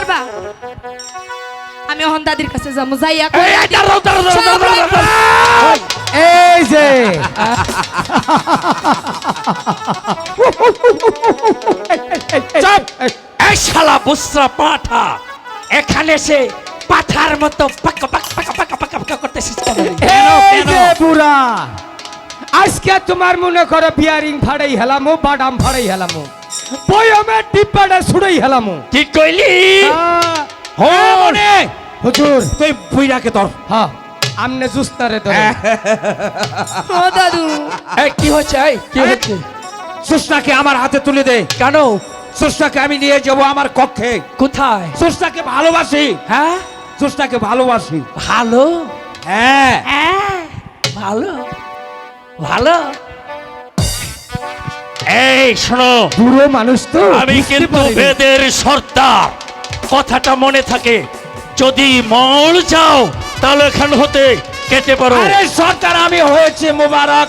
পারবা? আমি এখন দাদির কাছে যাব যাইয়া এই, যে। এই শালা বুসরা পাঠা এখানে সে পাঠার মতো পাকা পাকা পাকা পাকা পাকা পাকা করতেছিস বুড়া আজকে তোমার মনে করো বিয়ারিং ভাড়াই হেলামো বাদাম ভাড়াই হেলামো। বয়মে ডিব্বাটা ছুড়াই হেলামো। কি কইলি? হ্যাঁ, হ্যাঁ হুজুর। তুই বুইরাকে তোর হ্যাঁ আমনে জুস্তারে ধরে। ও দাদু। এই কি হচ্ছে? এই কি হচ্ছে? সুস্নাকে আমার হাতে তুলে দে। কেন? সুস্নাকে আমি নিয়ে যাব আমার কক্ষে। কোথায়? সুস্নাকে ভালোবাসি। হ্যাঁ? সুস্নাকে ভালোবাসি। ভালো? হ্যাঁ। হ্যাঁ ভালো। ভালো? এই শোনো। বুড়ো মানুষ তো আমি কিন্তু বেদের সর্দার। কথাটা মনে থাকে। যদি মর যাও তাহলে এখান হতে কেটে পারো আরে সরকার আমি হয়েছে মোবারক।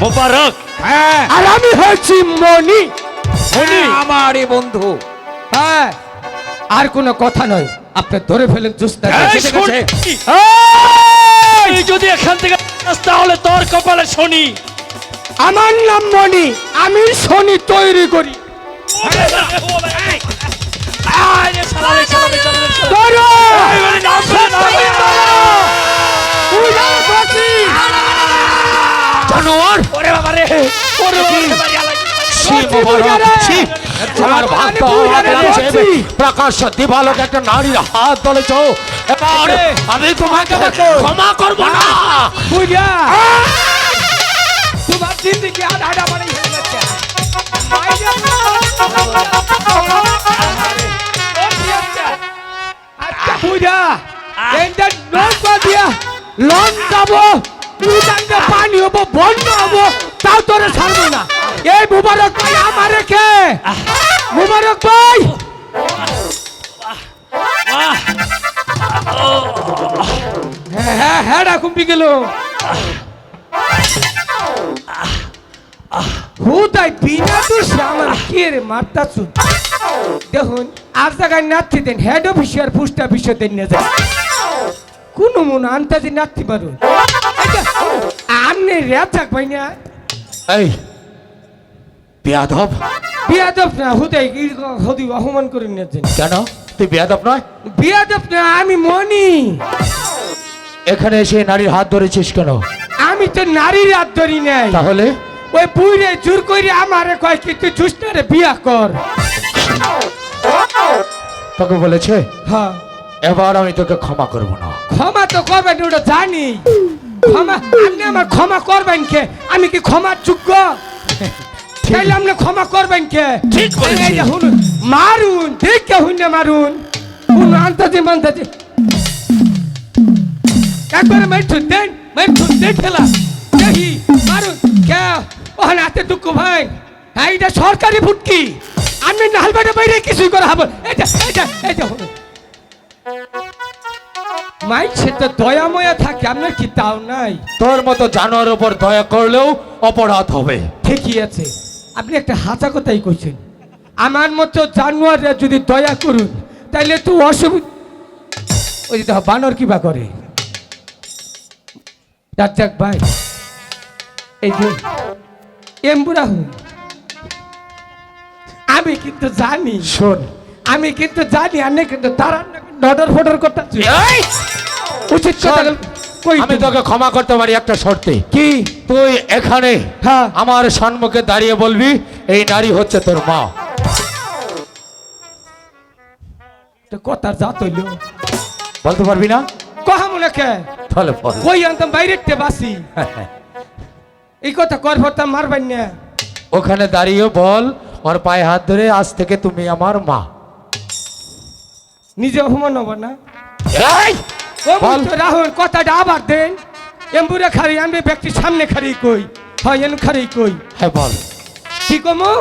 মোবারক? হ্যাঁ। আর আমি হয়েছি মনি। মনি? আমারই বন্ধু। হ্যাঁ। আর কোনো কথা নয়। আপনি ধরে ফেলেন জুস্তা যদি এখান থেকে তাহলে তোর কপালে শনি। আমার নাম মনি আমি শনি তৈরি করি ধরো! উড়া বাসি! জানোয়ার ওরে বাবা রে ওরে বাবা রে শিব বুড়ারে! তোমার ভাগ্য আমি বুড়ারে লাগছে। ধরছি। প্রকাশ দিবালক একটা নারীর হাত ধরেছ এবার আমি তোমাকে দেখো। ক্ষমা করব না! তোমার জিন্দগি আধা আধা বাড়ি হয়ে। আচ্ছা, বুড়া, এইটা দিয়া লন যাব উদাঙ্গে পানি হব বন্যা হব তাও তোরে ছাড়বো না এই মুবারক ভাই আমারে কে মুবারক ভাই হ্যাঁ হ্যাঁ হ্যাঁ ডাকুম গেল হুদাই বিনা দোষে আমার কে রে মারতাছু। দেখুন আর জায়গায় নাচতে দেন হেড অফিসার পোস্ট অফিসে দেন না যায়। কোন মন আন্তাজে নাচতে পারুন আমনে র্যাপ থাক ভাই না। এই বেয়াদব। বিয়াদব না হুদাই হদি অপমান করে নিয়েছেন কেন? তুই বেয়াদব নয়? বিয়াদব না আমি মনি। এখানে এসে নারীর হাত ধরেছিস কেন? আমি তো নারীর হাত ধরি নাই। তাহলে? ওই বুড়ে জোর করে আমারে কয় কি তুই জুস্টারে বিয়া কর। তোকে বলেছে? হ্যাঁ। এবার আমি তোকে ক্ষমা করব না। ক্ষমা তো করবেন ওটা জানি। ক্ষমা আপনি আমার ক্ষমা করবেন কে? আমি কি ক্ষমার যোগ্য? তাইলে আপনি ক্ষমা করবেন কে? ঠিক মারুন দেখে হুন না মারুন? কোন আন্তাজে মান্তাজে। একবারে মেঠুন দেন মেঠুন দেখেলা দেখি মারুন কে ওখানে হাতে দুঃখ ভাই। হ্যাঁ এটা সরকারি ফুটকি আমি নালবাটে বাইরে কিছুই করা হবে এটা এটা এটা শুনুন মাইক সে তো দয়াময়া থাকে আপনার কি তাও নাই? তোর মতো জানোয়ার উপর দয়া করলেও অপরাধ হবে। ঠিকই আছে। আপনি একটা হাঁচা কথাই কইছেন। আমার মতো জানোয়াররা যদি দয়া করুন তাইলে তো অসুবিধা ওই যে দেখো, বানর কিবা করে। যাক ভাই। এই যে আমি কিন্তু জানি। শোন। আমি কিন্তু জানি আমি কিন্তু তারা নডর ফডর করতে উচিত কথা আমি তোকে ক্ষমা করতে পারি একটা শর্তে। কি? তুই এখানে হ্যাঁ। আমার সম্মুখে দাঁড়িয়ে বলবি এই নারী হচ্ছে তোর মা। কথার জাত হইল। বলতে পারবি না? কহা মনে কে তাহলে কই আনতাম বাইরে বাসি? এই কথা কর মারবেন না ওখানে দাঁড়িয়ে বল ওর পায়ে হাত ধরে আজ থেকে তুমি আমার মা। নিজে অপমান হব না। রাহুল কথাটা আবার দেন। এম্বুরে খারি আমি ব্যক্তির সামনে খারি কই? হয় এন খারি কই? হ্যাঁ বল। কি কমু?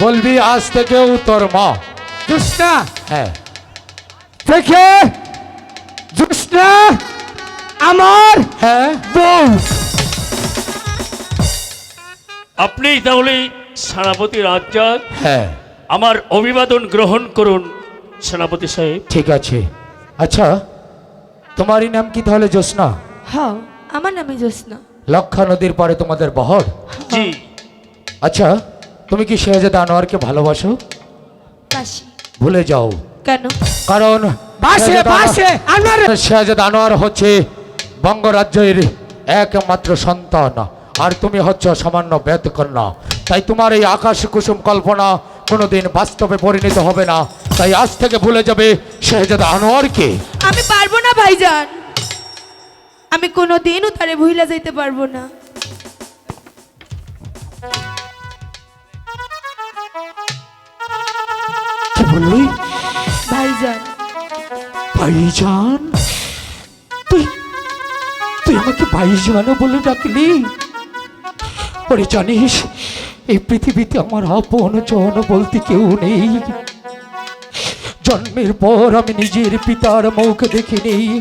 বলবি আজ থেকেও তোর মা। জুসনা হ্যাঁ। দেখে জুসনা আমার হ্যাঁ। বউ। আপনি তাহলে সেনাপতি রাজ্জাক? হ্যাঁ। আমার অভিবাদন গ্রহণ করুন সেনাপতি সাহেব। ঠিক আছে। আচ্ছা তোমারই নাম কি তাহলে জ্যোৎস্না? হ্যাঁ আমার নামে জ্যোৎস্না। লক্ষা নদীর পারে তোমাদের বহর? জি। আচ্ছা তুমি কি শেহজাদা আনোয়ারকে ভালোবাসো? বাসি। ভুলে যাও। কেন? কারণ বাসে বাসে আমার শাহজাদ আনোয়ার হচ্ছে বঙ্গরাজ্যের একমাত্র সন্তান। আর তুমি হচ্ছ সামান্য বেদকন্যা। তাই তোমার এই আকাশ কুসুম কল্পনা কোনোদিন বাস্তবে পরিণত হবে না। তাই আজ থেকে ভুলে যাবে শাহজাদ আনোয়ারকে। আমি পারব না ভাইজান। আমি কোনো দিনও তারে ভুইলা যাইতে পারব না। বললি? ভাইজান। ভাইজান? তুই তুই আমাকে ভাইজানও বলে ডাকলি? ওরে জানিস, এই পৃথিবীতে আমার আপন জন বলতে কেউ নেই। জন্মের পর আমি নিজের পিতার মুখ দেখিনি।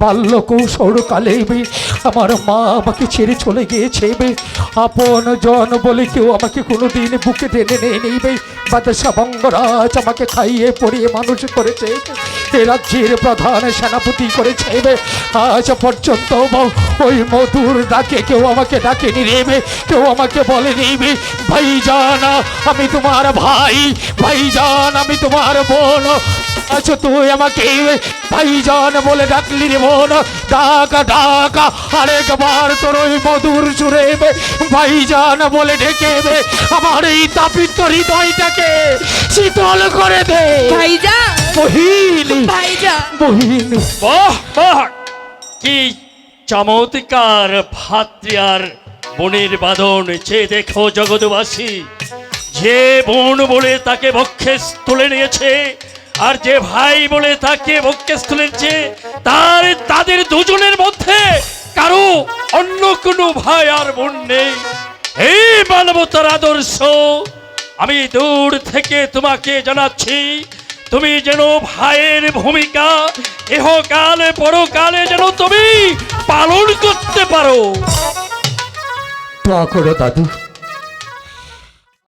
বাল্য কৌশলকালে আমার মা আমাকে ছেড়ে চলে গিয়েছে। বে। আপন জন বলে কেউ আমাকে কোনোদিন বুকে টেনে নিয়ে নিবে বাদশা বঙ্গরাজ আমাকে খাইয়ে পড়িয়ে মানুষ করেছে। রাজ্যের প্রধান সেনাপতি করেছে। আজ পর্যন্ত ওই মধুর ডাকে কেউ আমাকে ডাকে নিবে কেউ আমাকে বলে নিবে ভাইজান, আমি তোমার ভাই, ভাইজান, আমি তোমার বোন। তুই আমাকে বলে ডাকলি রে বোন। ডাকা ডাকা, আরেকবার তোর ওই মধুর সুরে ভাইজান বলে ডেকে আমার এই তাপিত হৃদয়টাকে শীতল করে দে। ভাইজান! বহিন ভাইজান বহিন বাহ বাহ। কি চমৎকার ভাতৃ আর বোনের বাদন চেয়ে দেখো জগৎবাসী যে বোন বলে তাকে বক্ষে তুলে নিয়েছে আর যে ভাই বলে তাকে বক্ষে তুলেছে তার তাদের দুজনের মধ্যে কারও অন্য কোনো ভাই আর বোন নেই। এই মানবতার আদর্শ আমি দূর থেকে তোমাকে জানাচ্ছি তুমি যেন ভাইয়ের ভূমিকা এহকালে পরকালে যেন তুমি পালন করতে পারো। না দাদু